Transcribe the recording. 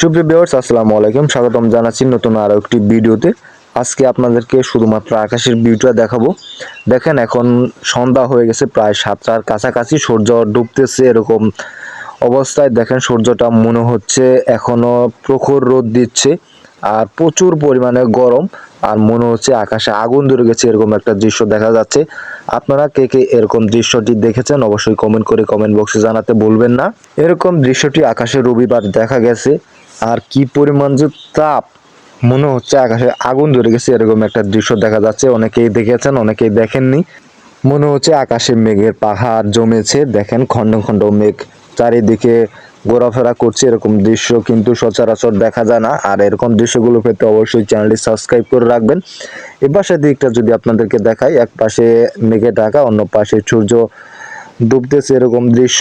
সুপ্রিয় ভিউয়ার্স, আসসালামু আলাইকুম। স্বাগতম জানাচ্ছি নতুন আরও একটি ভিডিওতে। আজকে আপনাদেরকে শুধুমাত্র আকাশের ভিউটা দেখাবো। দেখেন, এখন সন্ধ্যা হয়ে গেছে প্রায় সাতটার কাছাকাছি, সূর্য ডুবতেছে এরকম অবস্থায়। দেখেন, সূর্যটা মনে হচ্ছে এখনও প্রখর রোদ দিচ্ছে আর প্রচুর পরিমাণে গরম আর মনে হচ্ছে আকাশে আগুন ধরে গেছে এরকম একটা দৃশ্য দেখা যাচ্ছে। আপনারা কে কে এরকম দৃশ্যটি দেখেছেন অবশ্যই কমেন্ট করে কমেন্ট বক্সে জানাতে ভুলবেন না। এরকম দৃশ্যটি আকাশে রবিবার দেখা গেছে। আর কি পরিমাণ যে তাপ, মনে হচ্ছে আকাশে আগুন ধরে গেছে, এরকম একটা দৃশ্য দেখা যাচ্ছে। অনেকেই দেখেছেন, অনেকেই দেখেননি। মনে হচ্ছে আকাশে মেঘের পাহাড় জমেছে। দেখেন খণ্ড খণ্ড মেঘ চারিদিকে ঘোরাফেরা করছে এরকম দৃশ্য, কিন্তু সচরাচর দেখা যায় না। আর এরকম দৃশ্যগুলো পেতে অবশ্যই চ্যানেলটি সাবস্ক্রাইব করে রাখবেন। এ দিকটা যদি আপনাদেরকে দেখাই, এক পাশে মেঘে ঢাকা, অন্য পাশে সূর্য ডুবতেছে এরকম দৃশ্য।